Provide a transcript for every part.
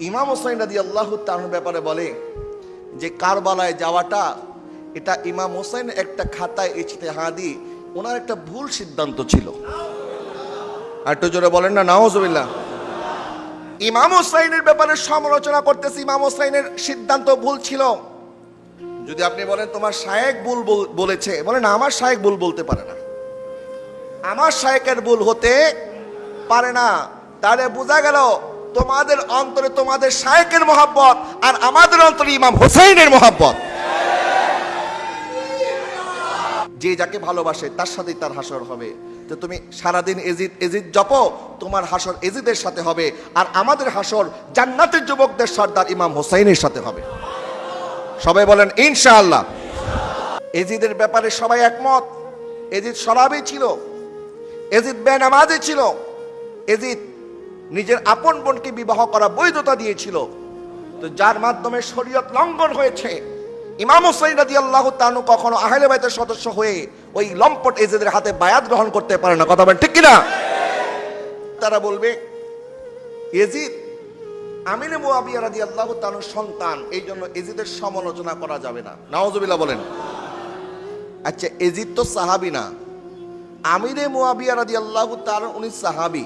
ইমাম হোসাইন রাদি আল্লাহ তার ব্যাপারে বলে যে কারবালায় যাওয়াটা, এটা ইমাম হোসাইন একটা খাতায় ইজতেহাদি, ওনার একটা ভুল সিদ্ধান্ত ছিল। আর একটু জোরে বলেন না নাওজবিল্লাহ ইমাম হোসাইনের ব্যাপারে সমালোচনা করতেছি, ইমাম হোসাইনের সিদ্ধান্ত ভুল ছিল। যদি আপনি বলেন, তোমার শায়েক ভুল বল- বলেছে, বলেন আমার শায়েক ভুল বলতে পারে না। আমার শায়েকের ভুল হতে পারে না। তাহলে বোঝা গেল তোমাদের অন্তরে তোমাদের শায়েকের মোহাব্বত আর আমাদের অন্তরে ইমাম হোসাইনের মোহাব্বত। যে যাকে ভালোবাসে, তার সাথেই তার হাসর হবে। তো তুমি সারাদিন এজিদ এজিদ জপো, তোমার হাসর এজিদের সাথে হবে। আর আমাদের হাসর জান্নাতের যুবকদের সর্দার ইমাম হোসাইনের সাথে হবে। সবাই বলেন, ইনশাআল্লাহ। এজিদের ব্যাপারে সবাই একমত। এজিদ সরাবই ছিল। এজিদ বেনামাজি ছিল। এজিদ নিজের আপন বোনকে বিবাহ করা বৈধতা দিয়েছিল। তো যার মাধ্যমে শরীয়ত লঙ্ঘন হয়েছে। ইমাম হুসাইন রাজি আল্লাহ তানু কখনো আহলে বাইতের সদস্য হয়ে ওই লম্পট এজেদের হাতে বায়াত গ্রহণ করতে পারে না। কথা বলেন, ঠিক কিনা? তারা বলবে, এজিদ আমিনে মুয়াবিয়া রাজি আল্লাহ তানুর সন্তান এই জন্য এজিদের সমালোচনা করা যাবে না। নাওজবিল্লাহ, বলেন। আচ্ছা এজিদ তো সাহাবি না। আমিরে মুয়াবিয়া রাজি আল্লাহ তার উনি সাহাবি।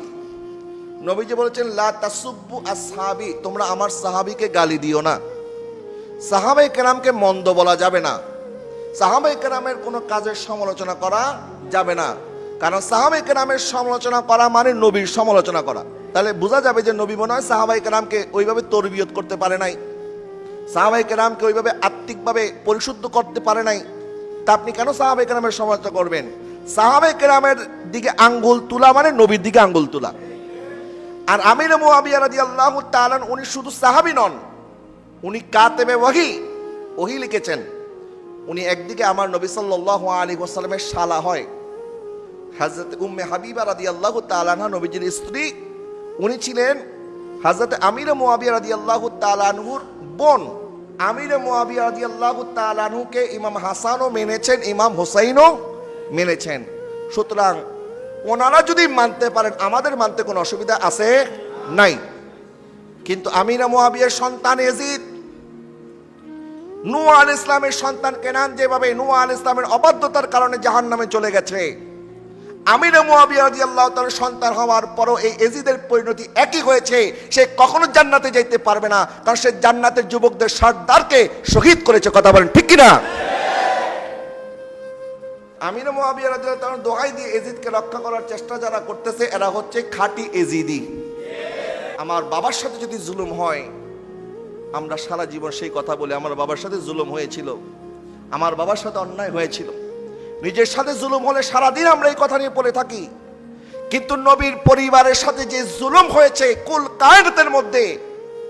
নবীজি বলেছেন, লা তাসুব্বু আসহাবি তোমরা আমার সাহাবিকে গালি দিও না। সাহাবাই কেরামকে মন্দ বলা যাবে না। সাহাবাই কেরামের কোনো কাজের সমালোচনা করা যাবে না। কারণ সাহাবাই কেরামের সমালোচনা করা মানে নবীর সমালোচনা করা। তাহলে বোঝা যাবে যে নবী মনে হয় সাহাবাই কেরামকে ওইভাবে তরবিয়ত করতে পারে নাই। সাহাবাই কেরামকে ওইভাবে আত্মিকভাবে পরিশুদ্ধ করতে পারে নাই। তা আপনি কেন সাহাবাই কেরামের সমালোচনা করবেন? সাহাবাই কেরামের দিকে আঙ্গুল তোলা মানে নবীর দিকে আঙ্গুল তুলা। আর আমির মুয়াবিয়া রাদিয়াল্লাহু তাআলা উনি শুধু সাহাবী নন, উনি কাতেবে ওয়াহি, ওহি লিখেছেন। উনি একদিকে আমার নবী সাল্লাল্লাহু আলী ওয়াসাল্লামের শালা হয়। হযরত উম্মে হাবিবা রাদিয়াল্লাহু তাআলা আনহা নবীজির স্ত্রী, উনি ছিলেন হযরত আমির মুয়াবিয়া রাদিয়াল্লাহু তাআলা আনহুর বোন। আমির মুয়াবিয়া রাদিয়াল্লাহু তাআলা আনহুকে ইমাম হাসানও মেনেছেন, ইমাম হোসাইনও মেনেছেন। সুতরাং ওনারা যদি মানতে পারেন, আমাদের মানতে কোনো অসুবিধা আছে? নাই। কিন্তু আমিনা মুয়াবিয়ার সন্তান এজিদ নুয়া আল ইসলামের সন্তান কেনান যেভাবে নুয়া আল ইসলামের অবাধ্যতার কারণে জাহান নামে চলে গেছে। আমিনা মুয়াবিয়া রাদিয়াল্লাহু তাআলার সন্তান হওয়ার পরও এই এজিদের পরিণতি একই হয়েছে। সে কখনো জান্নাতে যাইতে পারবে না, কারণ সে জান্নাতের যুবকদের সর্দারকে শহীদ করেছে। কথা বলেন ঠিক কিনা? আমিনা মুয়াবিয়া রাদিয়াল্লাহু তাআলা দোহাই দিয়ে এজিদকে রক্ষা করার চেষ্টা যারা করতেছে, এরা হচ্ছে খাঁটি এজিদি। আমার বাবার সাথে যদি জুলুম হয়, আমরা সারা জীবন সেই কথা বলি, আমার বাবার সাথে জুলুম হয়েছিল। আমার বাবার সাথে অন্যায় হয়েছিল। নিজের সাথে জুলুম হলে সারাদিন আমরা এই কথা নিয়ে বলে থাকি। কিন্তু নবীর পরিবারের সাথে যে জুলুম হয়েছে, কুল কায়নাতের মধ্যে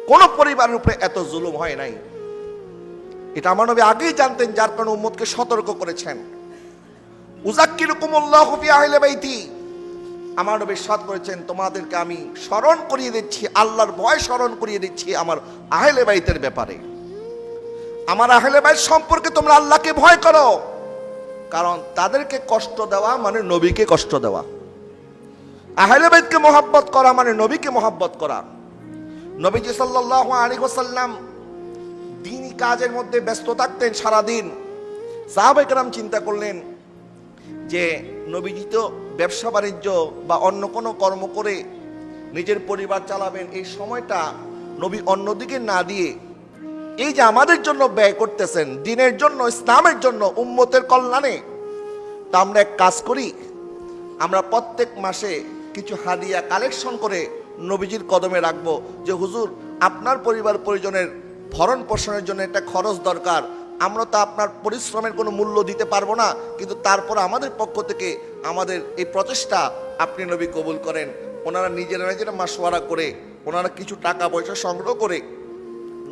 কোন পরিবারের উপরে এত জুলুম হয় নাই। এটা আমার নবী আগেই জানতেন, যার কারণে উম্মতকে সতর্ক করেছেন। আমার নবী সাদ করেছেন, তোমাদেরকে আমি স্মরণ করিয়ে দিচ্ছি, আল্লাহর ভয় স্মরণ করিয়ে দিচ্ছি আমার আহলে বাইতের ব্যাপারে। আমার আহলে বাইত সম্পর্কে তোমরা আল্লাহকে ভয় করো। কারণ তাদেরকে কষ্ট দেওয়া মানে নবীকে কষ্ট দেওয়া। আহলে বাইতকে মোহাব্বত করা মানে নবীকে মোহাব্বত করা। নবীজি সাল্লাল্লাহু আলাইহি ওয়াসাল্লাম দিনই কাজের মধ্যে ব্যস্ত থাকতেন সারাদিন। সাহাবায়ে কেরাম চিন্তা করলেন যে নবীজি তো ব্যবসা বাণিজ্য বা অন্য কোনো কর্ম করে নিজের পরিবার চালাবেন, এই সময়টা নবী অন্যদিকে না দিয়ে এই যে আমাদের জন্য ব্যয় করতেছেন, দিনের জন্য, ইসলামের জন্য, উম্মতের কল্যাণে, তা আমরা এক কাজ করি, আমরা প্রত্যেক মাসে কিছু হাদিয়া কালেকশন করে নবীজির কদমে রাখব যে, হুজুর, আপনার পরিবার পরিজনের ভরণ পোষণের জন্য একটা খরচ দরকার আমরা তো আপনার পরিশ্রমের কোনো মূল্য দিতে পারব না, কিন্তু তারপর আমাদের পক্ষ থেকে আমাদের এই প্রচেষ্টা আপনি নবী কবুল করেন। ওনারা নিজেরা নিজেরা মাসোয়ারা করে, ওনারা কিছু টাকা পয়সা সংগ্রহ করে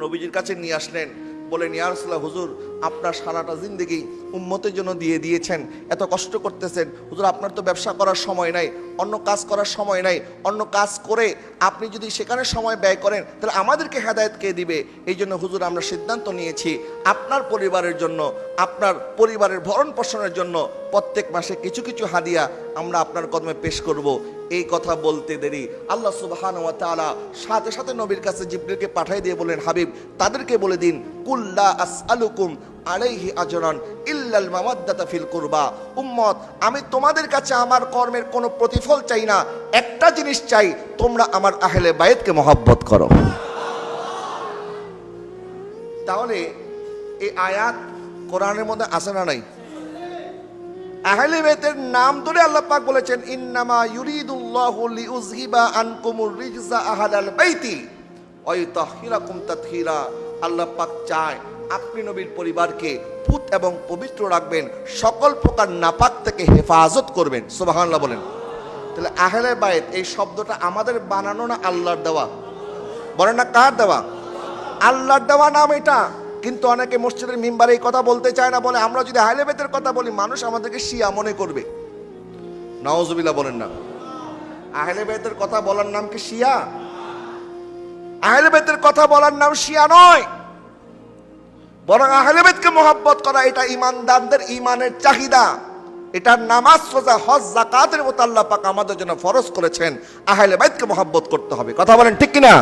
নবীজির কাছে নিয়ে আসলেন। বলেন ইয়ারসুল্লাহ হুজুর আপনার সারাটা জিন্দগি উন্মতের জন্য দিয়ে দিয়েছেন। এত কষ্ট করতেছেন। হুজুর, আপনার তো ব্যবসা করার সময় নাই, অন্য কাজ করার সময় নাই, অন্য কাজ করে আপনি যদি সেখানে সময় ব্যয় করেন, তাহলে আমাদেরকে হেদায়ত কে দিবে? এই জন্য হুজুর, আমরা সিদ্ধান্ত নিয়েছি, আপনার পরিবারের জন্য, আপনার পরিবারের ভরণ পোষণের জন্য প্রত্যেক মাসে কিছু কিছু হাদিয়া আমরা আপনার কদমে পেশ করব। এই কথা বলতে দেরি। আল্লাহ সুবহান ওয়া তাআলা সাথে সাথে নবীর কাছে জিব্রিলকে পাঠিয়ে দিয়ে বলেন হাবিব, তাদেরকে বলে দিন, কুল্লা আসআলুকুম আলাইহি আজরান ইল্লাল মাওয়াদ্দাতা ফিল কুরবা। উম্মত, আমি তোমাদের কাছে আমার কর্মের কোনো প্রতিফল চাই না, একটা জিনিস চাই, তোমরা আমার আহলে বাইতকে মহব্বত করো। তাহলে এই আয়াত কোরআনের মধ্যে আছে না নাই? আহলে বেতের নাম ধরে আল্লাহ পাক বলেছেন, ইন্নামা ইউরিদুল্লাহু লিউযহিবা আনকুমুর রিজসা আহলাল বাইতি। আল্লাহ পাক চায় আপনি নবীর পরিবারকে পুত এবং পবিত্র রাখবেন, সকল প্রকার নাপাক থেকে হেফাজত করবেন। সুবহানাল্লাহ বলেন। তাহলে আহলে বাইত এই শব্দটা আমাদের বানানো না আল্লাহর দেওয়া? বলেন না কার দেওয়া? আল্লাহর দেওয়া নাম এটা। কিন্তু অনেকে মসজিদের মিম্বারে এই কথা বলতে চায় না, বলে আমরা যদি আহলে বেতের কথা বলি, মানুষ আমাদেরকে শিয়া মনে করবে। নওয়াজবিল্লাহ বলেন না। আহলে বেতের কথা বলার নাম কি শিয়া? আহলে বেতের কথা বলার নাম শিয়া নয়। বরং আহলেবেদকে মোহাব্বত করা এটা ইমানদারদের ইমানের চাহিদা। এটা নামাজ সোজা হজ জাকাতের মতো আল্লাহ পাক আমাদের জন্য ফরজ করেছেন। আহলে বাইতকে মোহাব্বত করতে হবে। কথা বলেন ঠিক কিনা?